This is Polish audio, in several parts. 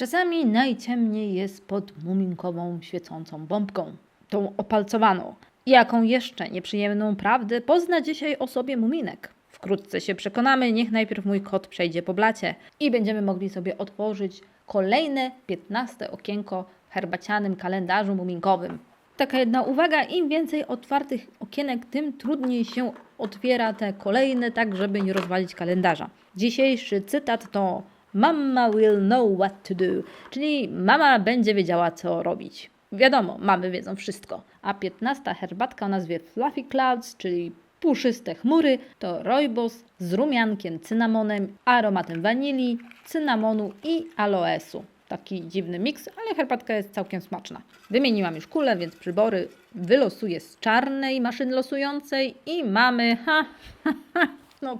Czasami najciemniej jest pod muminkową świecącą bombką, tą opalcowaną. Jaką jeszcze nieprzyjemną prawdę pozna dzisiaj o sobie muminek? Wkrótce się przekonamy, niech najpierw mój kot przejdzie po blacie i będziemy mogli sobie otworzyć kolejne 15 okienko w herbacianym kalendarzu muminkowym. Taka jedna uwaga, im więcej otwartych okienek, tym trudniej się otwiera te kolejne, tak żeby nie rozwalić kalendarza. Dzisiejszy cytat to Mama will know what to do, czyli mama będzie wiedziała co robić. Wiadomo, mamy wiedzą wszystko. A 15 herbatka o nazwie Fluffy Clouds, czyli puszyste chmury, to rojbos z rumiankiem, cynamonem, aromatem wanilii, cynamonu i aloesu. Taki dziwny miks, ale herbatka jest całkiem smaczna. Wymieniłam już kulę, więc przybory wylosuję z czarnej maszyny losującej i mamy... Ha, ha, ha, no,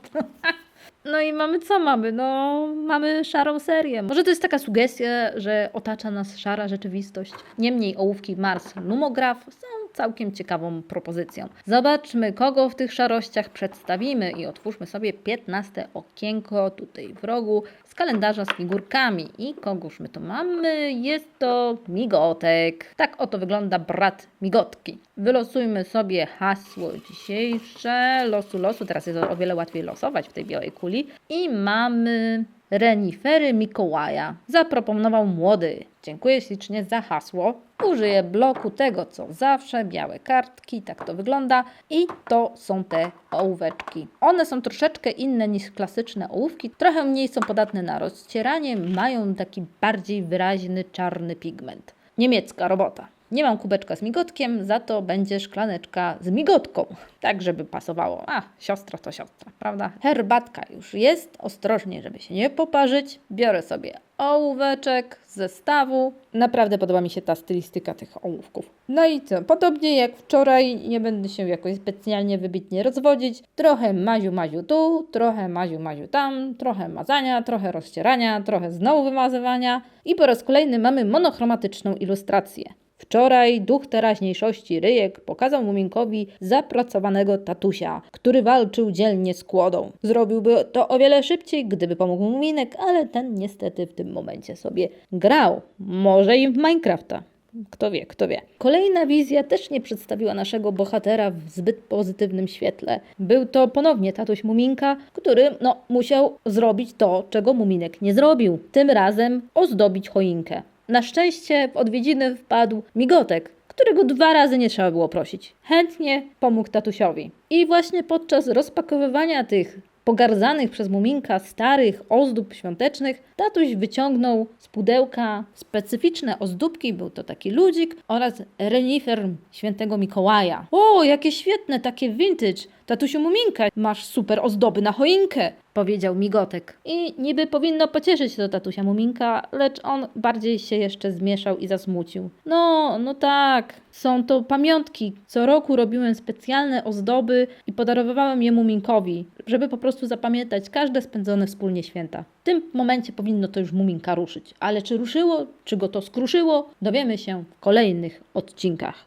no i mamy co mamy? No, mamy szarą serię. Może to jest taka sugestia, że otacza nas szara rzeczywistość. Niemniej ołówki Mars Lumograph są całkiem ciekawą propozycją. Zobaczmy, kogo w tych szarościach przedstawimy i otwórzmy sobie 15 okienko tutaj w rogu z kalendarza z figurkami. I kogóż my to mamy? Jest to Migotek. Tak oto wygląda brat Migotki. Wylosujmy sobie hasło dzisiejsze. Losu, losu. Teraz jest o wiele łatwiej losować w tej białej kuli. I mamy renifery Mikołaja. Zaproponował młody. Dziękuję ślicznie za hasło. Użyję bloku tego, co zawsze, białe kartki, tak to wygląda. I to są te ołóweczki. One są troszeczkę inne niż klasyczne ołówki. Trochę mniej są podatne na rozcieranie, mają taki bardziej wyraźny czarny pigment. Niemiecka robota. Nie mam kubeczka z migotkiem, za to będzie szklaneczka z migotką. Tak, żeby pasowało. A, siostra to siostra, prawda? Herbatka już jest. Ostrożnie, żeby się nie poparzyć. Biorę sobie ołóweczek z zestawu. Naprawdę podoba mi się ta stylistyka tych ołówków. No i co? Podobnie jak wczoraj, nie będę się jakoś specjalnie wybitnie rozwodzić. Trochę maziu, maziu tu, trochę maziu, maziu tam, trochę mazania, trochę rozcierania, trochę znowu wymazywania. I po raz kolejny mamy monochromatyczną ilustrację. Wczoraj duch teraźniejszości Ryjek pokazał Muminkowi zapracowanego tatusia, który walczył dzielnie z kłodą. Zrobiłby to o wiele szybciej, gdyby pomógł mu Muminek, ale ten niestety w tym momencie sobie grał. Może i w Minecrafta. Kto wie, kto wie. Kolejna wizja też nie przedstawiła naszego bohatera w zbyt pozytywnym świetle. Był to ponownie tatuś Muminka, który no, musiał zrobić to, czego Muminek nie zrobił. Tym razem ozdobić choinkę. Na szczęście w odwiedziny wpadł Migotek, którego dwa razy nie trzeba było prosić. Chętnie pomógł tatusiowi. I właśnie podczas rozpakowywania tych pogardzanych przez Muminka starych ozdób świątecznych, tatuś wyciągnął z pudełka specyficzne ozdóbki, był to taki ludzik oraz renifer świętego Mikołaja. O, jakie świetne, takie vintage! Tatusiu Muminka, masz super ozdoby na choinkę! Powiedział Migotek. I niby powinno pocieszyć to tatusia Muminka, lecz on bardziej się jeszcze zmieszał i zasmucił. No, no tak, są to pamiątki. Co roku robiłem specjalne ozdoby i podarowywałem je Muminkowi, żeby po prostu zapamiętać każde spędzone wspólnie święta. W tym momencie powinno to już Muminka ruszyć. Ale czy ruszyło, czy go to skruszyło, dowiemy się w kolejnych odcinkach.